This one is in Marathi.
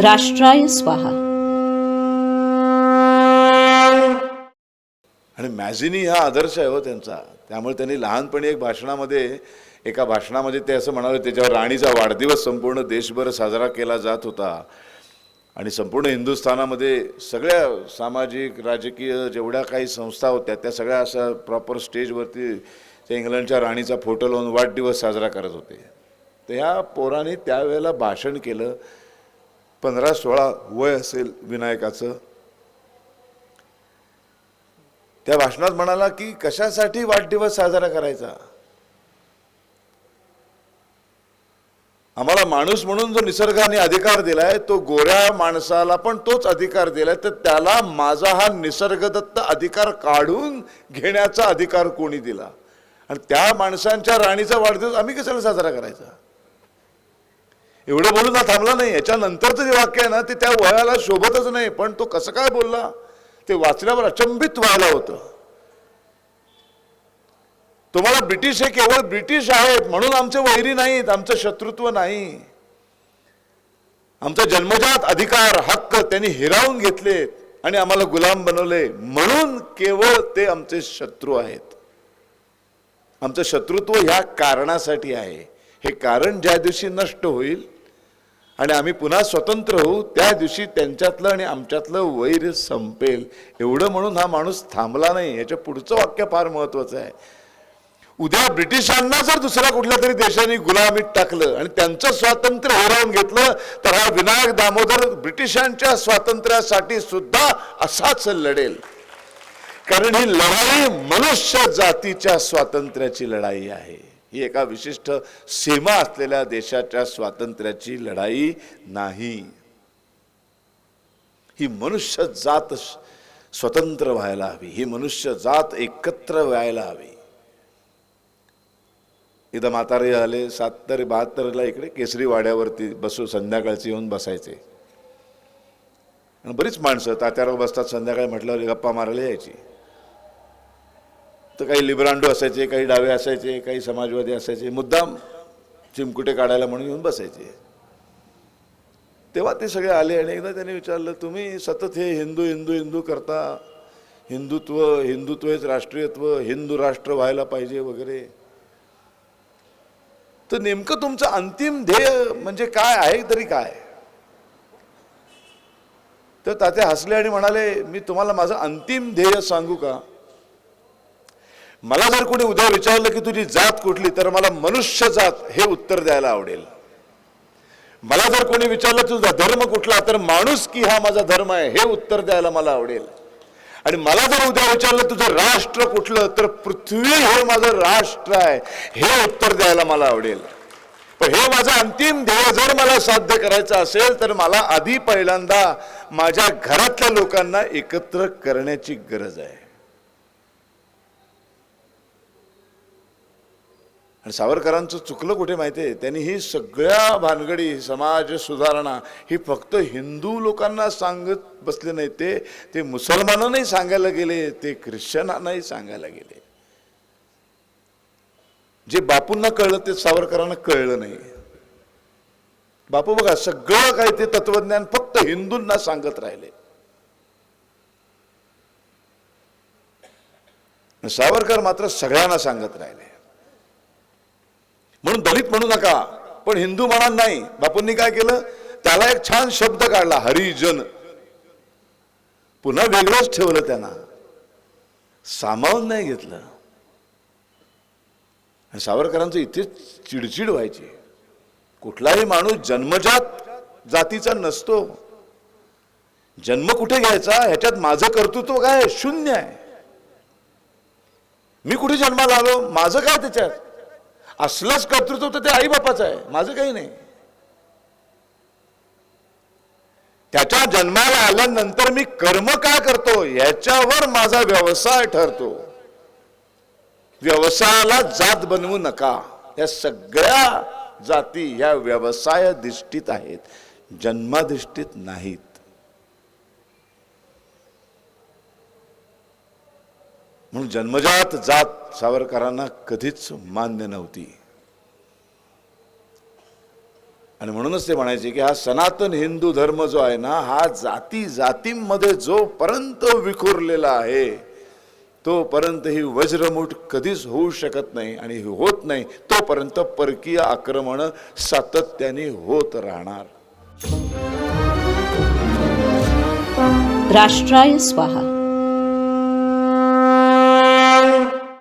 राष्ट्राय स्वाहा. आणि मॅझिनी हा आदर्श आहे हो त्यांचा. त्यामुळे त्यांनी लहानपणी एक भाषणामध्ये एका भाषणामध्ये ते असं म्हणाले त्याच्यावर राणीचा वाढदिवस संपूर्ण देशभर साजरा केला जात होता. आणि संपूर्ण हिंदुस्थानामध्ये सगळ्या सामाजिक राजकीय जेवढ्या काही संस्था होत्या त्या सगळ्या अशा प्रॉपर स्टेजवरती त्या इंग्लंडच्या राणीचा फोटो लावून वाढदिवस साजरा करत होते. तर ह्या पोराने त्यावेळेला भाषण केलं. पंधरा सोळा वय असेल विनायकाचं. त्या भाषणात म्हणाला की कशासाठी वाढदिवस साजरा करायचा? आम्हाला माणूस म्हणून जो निसर्गाने अधिकार दिलाय तो गोऱ्या माणसाला पण तोच अधिकार दिलाय. तर त्याला माझा हा निसर्गदत्त अधिकार काढून घेण्याचा अधिकार कोणी दिला? आणि त्या माणसांच्या राणीचा वाढदिवस आम्ही कशाला साजरा करायचा? एवढं बोलून हा थांबला नाही. याच्यानंतरचं जे वाक्य आहे ना ते त्या वयाला शोभतच नाही. पण तो कसं काय बोलला? ते वाचल्यावर अचंबित व्हायला होतं. तुम्हाला ब्रिटिश हे केवळ ब्रिटिश आहेत म्हणून आमचे वैरी नाहीत आमचं शत्रुत्व नाही. आमचा जन्मजात अधिकार हक्क त्यांनी हिरावून घेतलेत आणि आम्हाला गुलाम बनवले. म्हणून केवळ ते आमचे शत्रू आहेत. आमचं शत्रुत्व ह्या कारणासाठी आहे. हे कारण ज्या दिवशी नष्ट होईल आणि आम्ही पुन्हा स्वतंत्र होऊ. त्या दिवशी त्यांच्यातलं आणि आमच्यातलं वैर संपेल. एवढं म्हणून हा माणूस थांबला नाही. याच्या पुढचं वाक्य फार महत्वाचं आहे. उद्या ब्रिटिशांना जर दुसऱ्या कुठल्या तरी देशाने गुलामीत टाकलं आणि त्यांचं स्वातंत्र्य हिरावून घेतलं तर हा विनायक दामोदर ब्रिटिशांच्या स्वातंत्र्यासाठी सुद्धा असाच लढेल. कारण ही लढाई मनुष्य जातीच्या स्वातंत्र्याची लढाई आहे. ही एका विशिष्ट सीमा असलेल्या देशाच्या स्वातंत्र्याची लढाई नाही. ही मनुष्य जात स्वतंत्र व्हायला हवी. ही मनुष्य जात एकत्र व्हायला हवी. इथं म्हातारे आले सात तरी बहात्तरला इकडे केसरी वाड्यावरती बसू संध्याकाळची येऊन बसायचे. आणि बरीच माणसं तात्यावर बसतात संध्याकाळी म्हटल्यावर गप्पा मारायला यायची. तर काही लिब्रांडो असायचे काही डावे असायचे काही समाजवादी असायचे. मुद्दाम चिमकुटे काढायला म्हणून येऊन बसायचे. तेव्हा ते सगळे आले आणि एकदा त्यांनी विचारलं तुम्ही सतत हे हिंदू हिंदू हिंदू करता? हिंदुत्व हिंदुत्व हेच राष्ट्रीयत्व हिंदू राष्ट्र व्हायला पाहिजे वगैरे? तर नेमकं तुमचं अंतिम ध्येय म्हणजे काय आहे तरी काय? तर तात्या हसले आणि म्हणाले मी तुम्हाला माझं अंतिम ध्येय सांगू का? मला जर कोणी उद्या विचारलं की तुझी जात कुठली तर मला मनुष्य जात हे उत्तर द्यायला आवडेल. मला जर कोणी विचारलं तुझा धर्म कुठला तर माणूस की हा माझा धर्म आहे हे उत्तर द्यायला मला आवडेल. आणि मला जर उद्या विचारलं तुझं राष्ट्र कुठलं तर पृथ्वी हे माझं राष्ट्र आहे हे उत्तर द्यायला मला आवडेल. पण हे माझं अंतिम ध्येय जर मला साध्य करायचं असेल तर मला आधी पहिल्यांदा माझ्या घरातल्या लोकांना एकत्र करण्याची गरज आहे. आणि सावरकरांचं चुकलं कुठे माहिती आहे? त्यांनी ही सगळ्या भानगडी समाज सुधारणा ही फक्त हिंदू लोकांना सांगत बसले नाही ते ते मुसलमानांनाही सांगायला गेले ते ख्रिश्चनांनाही सांगायला गेले. जे बापूंना कळलं ते सावरकरांना कळलं नाही. बापू बघा सगळं काही ते तत्वज्ञान फक्त हिंदूंना सांगत राहिले. सावरकर मात्र सगळ्यांना सांगत राहिले. म्हणून दलित म्हणू नका. पण हिंदू म्हणा नाही. बापूंनी काय केलं? त्याला एक छान शब्द काढला हरिजन. पुन्हा वेगळंच ठेवलं त्यांना. सामावून नाही घेतलं. आणि सावरकरांचं इथेच चिडचिड व्हायची. कुठलाही माणूस जन्मजात जातीचा नसतो. जन्म कुठे घ्यायचा? ह्याच्यात माझं कर्तृत्व काय? शून्य आहे. मी कुठे जन्माला आलो? माझं काय त्याच्यात? असलंच कर्तृत्व तर ते आई बापाचं आहे. माझं काही नाही. त्याच्या जन्माला आल्यानंतर मी कर्म काय करतो याच्यावर माझा व्यवसाय ठरतो. व्यवसायाला जात बनवू नका. या सगळ्या जाती या व्यवसाय दिष्टीत आहेत. जन्माधिष्ठित नाहीत. म्हणून जन्मजात जात सावरकरांना कधीच मान्य नव्हती. आणि म्हणूनच ते म्हणायचे की हा सनातन हिंदू धर्म जो आहे ना हा जाती जातींमध्ये जोपर्यंत विखुरलेला आहे तोपर्यंत ही वज्रमुठ कधीच होऊ शकत नाही आणि होत नाही तोपर्यंत परकीय आक्रमण सातत्याने होत राहणार. राष्ट्राय स्वाहा.